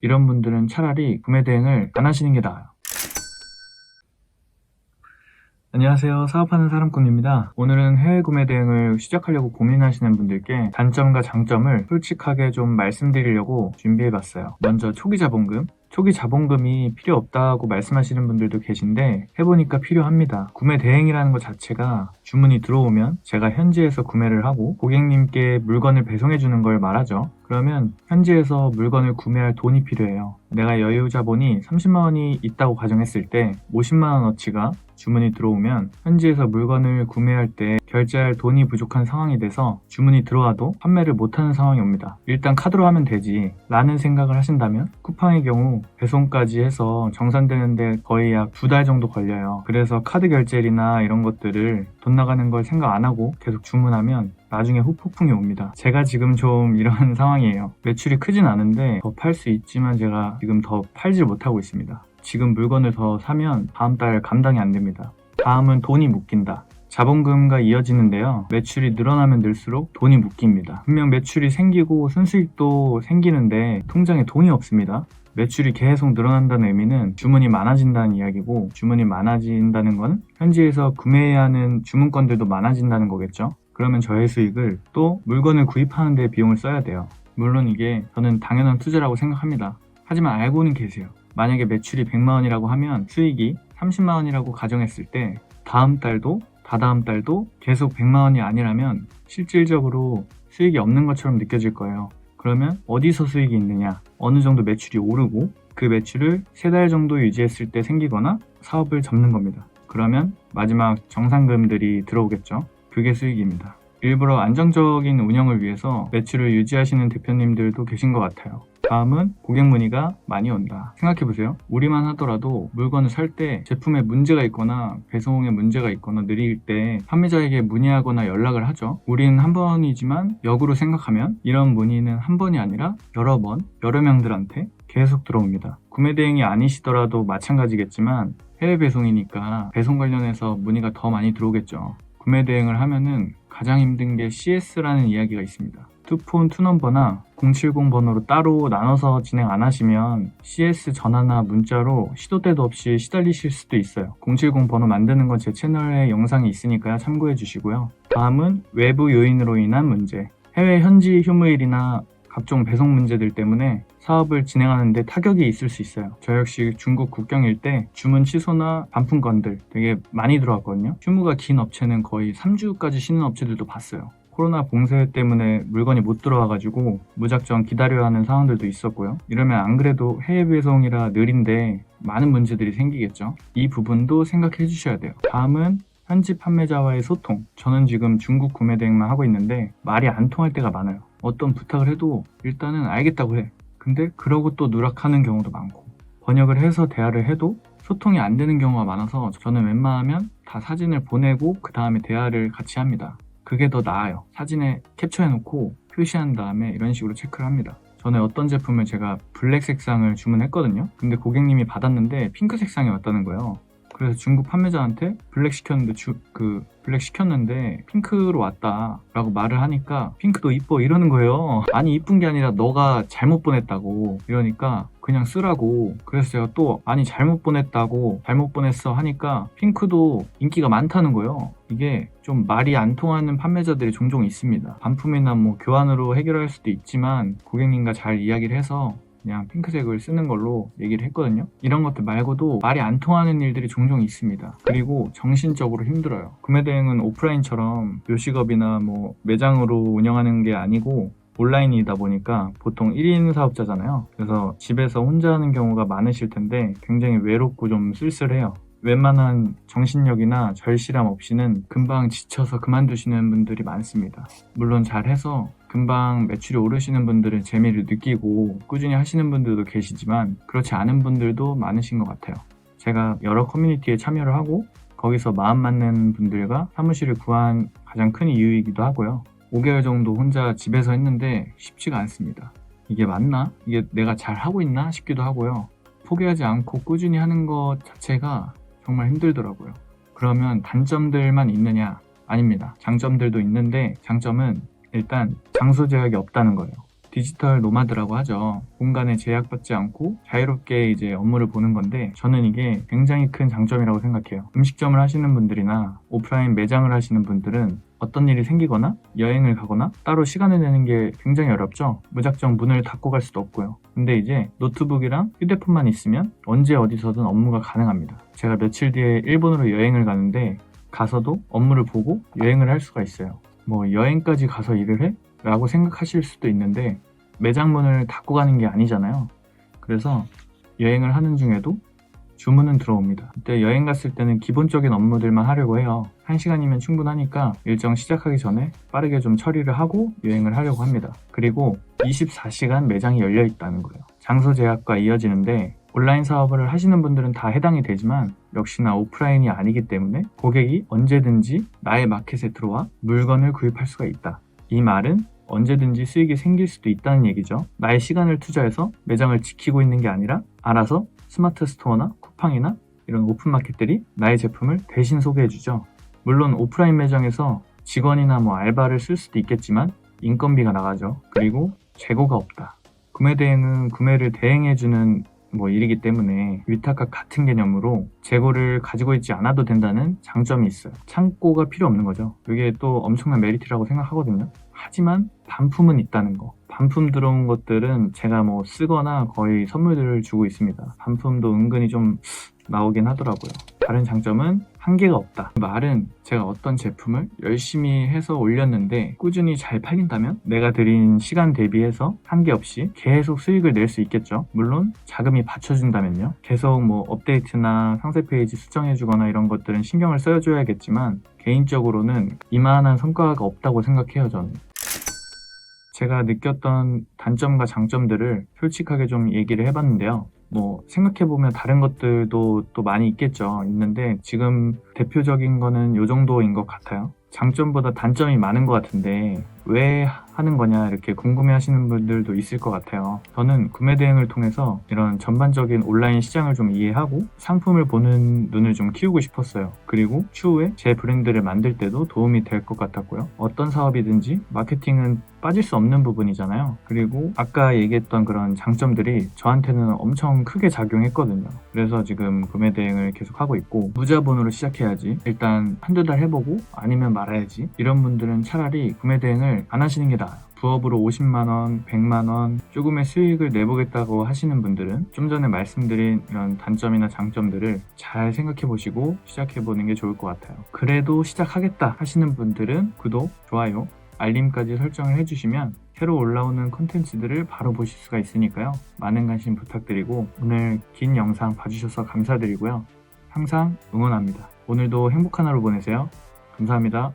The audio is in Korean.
이런 분들은 차라리 구매 대행을 안 하시는 게 나아요. 안녕하세요. 사업하는 사람꾼입니다. 오늘은 해외 구매 대행을 시작하려고 고민하시는 분들께 단점과 장점을 솔직하게 좀 말씀드리려고 준비해봤어요. 먼저 초기 자본금. 초기 자본금이 필요 없다고 말씀하시는 분들도 계신데 해보니까 필요합니다. 구매 대행이라는 것 자체가 주문이 들어오면 제가 현지에서 구매를 하고 고객님께 물건을 배송해 주는 걸 말하죠. 그러면 현지에서 물건을 구매할 돈이 필요해요. 내가 여유 자본이 30만 원이 있다고 가정했을 때 50만 원어치가 주문이 들어오면 현지에서 물건을 구매할 때 결제할 돈이 부족한 상황이 돼서 주문이 들어와도 판매를 못하는 상황이 옵니다. 일단 카드로 하면 되지 라는 생각을 하신다면 쿠팡의 경우 배송까지 해서 정산되는데 거의 약 두 달 정도 걸려요. 그래서 카드 결제일이나 이런 것들을 돈 나가는 걸 생각 안 하고 계속 주문하면 나중에 후폭풍이 옵니다. 제가 지금 좀 이런 상황이에요. 매출이 크진 않은데 더 팔 수 있지만 제가 지금 더 팔질 못하고 있습니다. 지금 물건을 더 사면 다음 달 감당이 안 됩니다. 다음은 돈이 묶인다. 자본금과 이어지는데요. 매출이 늘어나면 늘수록 돈이 묶입니다. 분명 매출이 생기고 순수익도 생기는데 통장에 돈이 없습니다. 매출이 계속 늘어난다는 의미는 주문이 많아진다는 이야기고 주문이 많아진다는 건 현지에서 구매해야 하는 주문건들도 많아진다는 거겠죠. 그러면 저의 수익을 또 물건을 구입하는 데 비용을 써야 돼요. 물론 이게 저는 당연한 투자라고 생각합니다. 하지만 알고는 계세요. 만약에 매출이 100만 원이라고 하면 수익이 30만 원이라고 가정했을 때 다음 달도 다다음 달도 계속 100만 원이 아니라면 실질적으로 수익이 없는 것처럼 느껴질 거예요. 그러면 어디서 수익이 있느냐? 어느 정도 매출이 오르고 그 매출을 세 달 정도 유지했을 때 생기거나 사업을 접는 겁니다. 그러면 마지막 정상금들이 들어오겠죠. 그게 수익입니다. 일부러 안정적인 운영을 위해서 매출을 유지하시는 대표님들도 계신 것 같아요. 다음은 고객 문의가 많이 온다. 생각해보세요. 우리만 하더라도 물건을 살 때 제품에 문제가 있거나 배송에 문제가 있거나 느릴 때 판매자에게 문의하거나 연락을 하죠. 우리는 한 번이지만 역으로 생각하면 이런 문의는 한 번이 아니라 여러 번, 여러 명들한테 계속 들어옵니다. 구매 대행이 아니시더라도 마찬가지겠지만 해외 배송이니까 배송 관련해서 문의가 더 많이 들어오겠죠. 구매 대행을 하면은 가장 힘든 게 CS라는 이야기가 있습니다. 투폰 투넘버나 070 번호로 따로 나눠서 진행 안 하시면 CS 전화나 문자로 시도 때도 없이 시달리실 수도 있어요. 070 번호 만드는 건 제 채널에 영상이 있으니까요. 참고해 주시고요. 다음은 외부 요인으로 인한 문제. 해외 현지 휴무일이나 각종 배송 문제들 때문에 사업을 진행하는데 타격이 있을 수 있어요. 저 역시 중국 국경일 때 주문 취소나 반품 건들 되게 많이 들어왔거든요. 휴무가 긴 업체는 거의 3주까지 쉬는 업체들도 봤어요. 코로나 봉쇄 때문에 물건이 못 들어와가지고 무작정 기다려야 하는 상황들도 있었고요. 이러면 안 그래도 해외 배송이라 느린데 많은 문제들이 생기겠죠. 이 부분도 생각해 주셔야 돼요. 다음은 현지 판매자와의 소통. 저는 지금 중국 구매 대행만 하고 있는데 말이 안 통할 때가 많아요. 어떤 부탁을 해도 일단은 알겠다고 해. 근데 그러고 또 누락하는 경우도 많고 번역을 해서 대화를 해도 소통이 안 되는 경우가 많아서 저는 웬만하면 다 사진을 보내고 그 다음에 대화를 같이 합니다. 그게 더 나아요. 사진에 캡처해놓고 표시한 다음에 이런 식으로 체크를 합니다. 전에 어떤 제품을 제가 블랙 색상을 주문했거든요. 근데 고객님이 받았는데 핑크 색상이 왔다는 거예요. 그래서 중국 판매자한테 블랙 시켰는데 주, 그 블랙 시켰는데 핑크로 왔다라고 말을 하니까 핑크도 이뻐 이러는 거예요. 아니 이쁜 게 아니라 너가 잘못 보냈다고 이러니까 그냥 쓰라고 제가 또 아니 잘못 보냈다고 잘못 보냈어 하니까 핑크도 인기가 많다는 거예요. 이게 좀 말이 안 통하는 판매자들이 종종 있습니다. 반품이나 뭐 교환으로 해결할 수도 있지만 고객님과 잘 이야기를 해서 그냥 핑크색을 쓰는 걸로 얘기를 했거든요. 이런 것들 말고도 말이 안 통하는 일들이 종종 있습니다. 그리고 정신적으로 힘들어요. 구매 대행은 오프라인처럼 요식업이나 뭐 매장으로 운영하는 게 아니고 온라인이다 보니까 보통 1인 사업자잖아요. 그래서 집에서 혼자 하는 경우가 많으실 텐데 굉장히 외롭고 좀 쓸쓸해요. 웬만한 정신력이나 절실함 없이는 금방 지쳐서 그만두시는 분들이 많습니다. 물론 잘해서 금방 매출이 오르시는 분들은 재미를 느끼고 꾸준히 하시는 분들도 계시지만 그렇지 않은 분들도 많으신 것 같아요. 제가 여러 커뮤니티에 참여를 하고 거기서 마음 맞는 분들과 사무실을 구한 가장 큰 이유이기도 하고요. 5개월 정도 혼자 집에서 했는데 쉽지가 않습니다. 이게 맞나? 이게 내가 잘 하고 있나 싶기도 하고요. 포기하지 않고 꾸준히 하는 것 자체가 정말 힘들더라고요. 그러면 단점들만 있느냐? 아닙니다. 장점들도 있는데 장점은 일단 장소 제약이 없다는 거예요. 디지털 노마드라고 하죠. 공간에 제약받지 않고 자유롭게 이제 업무를 보는 건데 저는 이게 굉장히 큰 장점이라고 생각해요. 음식점을 하시는 분들이나 오프라인 매장을 하시는 분들은 어떤 일이 생기거나 여행을 가거나 따로 시간을 내는 게 굉장히 어렵죠. 무작정 문을 닫고 갈 수도 없고요. 근데 이제 노트북이랑 휴대폰만 있으면 언제 어디서든 업무가 가능합니다. 제가 며칠 뒤에 일본으로 여행을 가는데 가서도 업무를 보고 여행을 할 수가 있어요. 뭐 여행까지 가서 일을 해? 라고 생각하실 수도 있는데 매장 문을 닫고 가는 게 아니잖아요. 그래서 여행을 하는 중에도 주문은 들어옵니다. 그때 여행 갔을 때는 기본적인 업무들만 하려고 해요. 1시간이면 충분하니까 일정 시작하기 전에 빠르게 좀 처리를 하고 여행을 하려고 합니다. 그리고 24시간 매장이 열려 있다는 거예요. 장소 제약과 이어지는데 온라인 사업을 하시는 분들은 다 해당이 되지만 역시나 오프라인이 아니기 때문에 고객이 언제든지 나의 마켓에 들어와 물건을 구입할 수가 있다. 이 말은 언제든지 수익이 생길 수도 있다는 얘기죠. 나의 시간을 투자해서 매장을 지키고 있는 게 아니라 알아서 스마트 스토어나 쿠팡이나 이런 오픈마켓들이 나의 제품을 대신 소개해주죠. 물론 오프라인 매장에서 직원이나 뭐 알바를 쓸 수도 있겠지만 인건비가 나가죠. 그리고 재고가 없다. 구매 대행은 구매를 대행해주는 뭐 일이기 때문에 위탁과 같은 개념으로 재고를 가지고 있지 않아도 된다는 장점이 있어요. 창고가 필요 없는 거죠. 이게 또 엄청난 메리트라고 생각하거든요. 하지만 반품은 있다는 거. 반품 들어온 것들은 제가 뭐 쓰거나 거의 선물들을 주고 있습니다. 반품도 은근히 좀 나오긴 하더라고요. 다른 장점은 한계가 없다. 그 말은 제가 어떤 제품을 열심히 해서 올렸는데 꾸준히 잘 팔린다면 내가 들인 시간 대비해서 한계 없이 계속 수익을 낼 수 있겠죠. 물론 자금이 받쳐준다면요. 계속 뭐 업데이트나 상세 페이지 수정해주거나 이런 것들은 신경을 써줘야겠지만 개인적으로는 이만한 성과가 없다고 생각해요, 저는. 제가 느꼈던 단점과 장점들을 솔직하게 좀 얘기를 해봤는데요. 뭐 생각해보면 다른 것들도 또 많이 있겠죠. 있는데 지금 대표적인 거는 요 정도인 것 같아요. 장점보다 단점이 많은 것 같은데 왜 하는 거냐 이렇게 궁금해 하시는 분들도 있을 것 같아요. 저는 구매 대행을 통해서 이런 전반적인 온라인 시장을 좀 이해하고 상품을 보는 눈을 좀 키우고 싶었어요. 그리고 추후에 제 브랜드를 만들 때도 도움이 될 것 같았고요. 어떤 사업이든지 마케팅은 빠질 수 없는 부분이잖아요. 그리고 아까 얘기했던 그런 장점들이 저한테는 엄청 크게 작용했거든요. 그래서 지금 구매 대행을 계속 하고 있고 무자본으로 시작해야지. 일단 한두 달 해보고 아니면 말아야지. 이런 분들은 차라리 구매 대행을 안 하시는 게 나아요. 부업으로 50만원, 100만원 조금의 수익을 내보겠다고 하시는 분들은 좀 전에 말씀드린 이런 단점이나 장점들을 잘 생각해 보시고 시작해 보는 게 좋을 것 같아요. 그래도 시작하겠다 하시는 분들은 구독, 좋아요, 알림까지 설정을 해주시면 새로 올라오는 콘텐츠들을 바로 보실 수가 있으니까요. 많은 관심 부탁드리고 오늘 긴 영상 봐주셔서 감사드리고요. 항상 응원합니다. 오늘도 행복한 하루 보내세요. 감사합니다.